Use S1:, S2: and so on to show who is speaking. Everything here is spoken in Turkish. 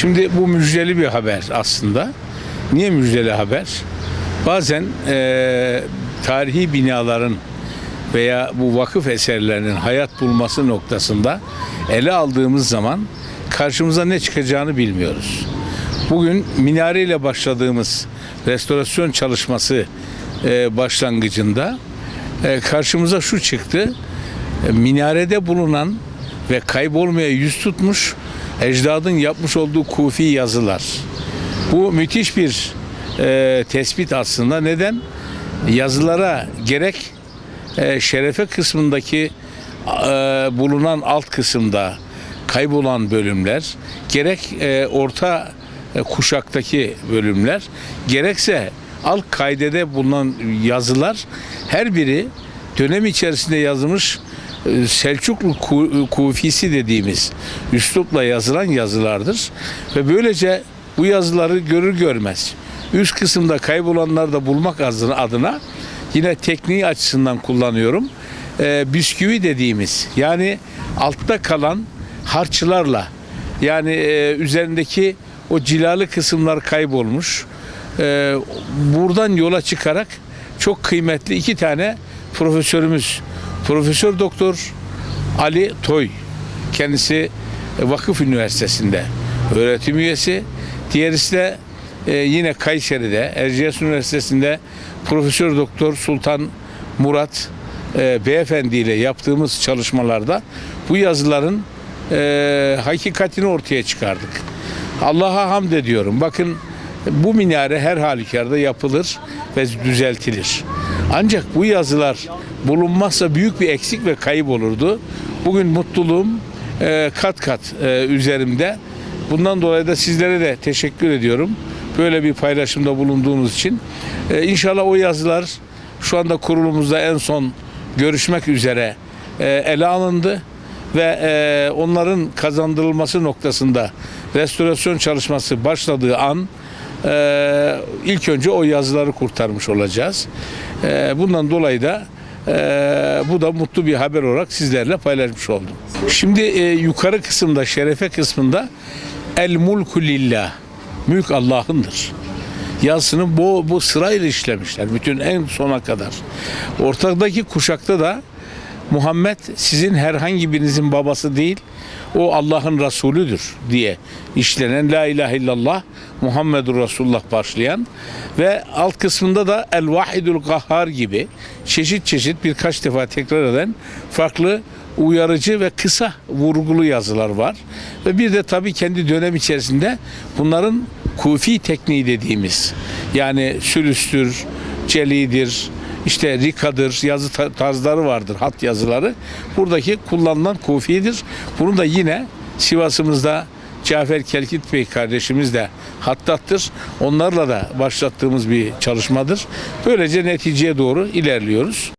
S1: Şimdi bu müjdeli bir haber aslında. Niye müjdeli haber? Bazen eee, tarihi binaların veya bu vakıf eserlerinin hayat bulması noktasında ele aldığımız zaman karşımıza ne çıkacağını bilmiyoruz. Bugün minareyle başladığımız restorasyon çalışması eee, başlangıcında eee, karşımıza şu çıktı. E, minarede bulunan ve kaybolmaya yüz tutmuş ecdadın yapmış olduğu kufi yazılar. Bu müthiş bir e, tespit aslında. Neden? Yazılara gerek e, şerefe kısmındaki e, bulunan alt kısımda kaybolan bölümler, gerek e, orta e, kuşaktaki bölümler, gerekse alt kaydede bulunan yazılar her biri dönem içerisinde yazılmış Selçuklu Ku- Kufisi dediğimiz üslupla yazılan yazılardır. Ve böylece bu yazıları görür görmez üst kısımda kaybolanları da bulmak adına, yine tekniği açısından kullanıyorum. E, bisküvi dediğimiz yani altta kalan harçlarla yani e, üzerindeki o cilalı kısımlar kaybolmuş. E, buradan yola çıkarak çok kıymetli iki tane profesörümüz Profesör Doktor Ali Toy kendisi Vakıf Üniversitesi'nde öğretim üyesi. Diğerisi de e, yine Kayseri'de Erciyes Üniversitesi'nde Profesör Doktor Sultan Murat e, Beyefendi ile yaptığımız çalışmalarda bu yazıların e, hakikatini ortaya çıkardık. Allah'a hamd ediyorum. Bakın bu minare her halükarda yapılır ve düzeltilir. Ancak bu yazılar bulunmazsa büyük bir eksik ve kayıp olurdu. Bugün mutluluğum e, kat kat e, üzerimde. Bundan dolayı da sizlere de teşekkür ediyorum. Böyle bir paylaşımda bulunduğunuz için. E, İnşallah o yazılar şu anda kurulumuzda en son görüşmek üzere ele alındı ve e, onların kazandırılması noktasında restorasyon çalışması başladığı an e, ilk önce o yazıları kurtarmış olacağız. E, bundan dolayı da e, bu da mutlu bir haber olarak sizlerle paylaşmış oldum. Şimdi e, yukarı kısımda, şerefe kısmında El mulku lillah. Mülk Allah'ındır. Yazısını bu, bu sırayla işlemişler. Bütün en sona kadar. Ortadaki kuşakta da Muhammed sizin herhangi birinizin babası değil, o Allah'ın Resulüdür diye işlenen La ilahe illallah Muhammedur Resulullah başlayan ve alt kısmında da El Vahidul Kahhar gibi çeşit çeşit birkaç defa tekrar eden farklı uyarıcı ve kısa vurgulu yazılar var. Ve bir de tabii kendi dönem içerisinde bunların kufi tekniği dediğimiz yani sülüstür, celidir, işte rikadır, yazı ta- tarzları vardır, hat yazıları. Buradaki kullanılan kufidir. Bunu da yine Sivas'ımızda Cafer Kelkit Bey kardeşimiz de hattattır. Onlarla da başlattığımız bir çalışmadır. Böylece neticeye doğru ilerliyoruz.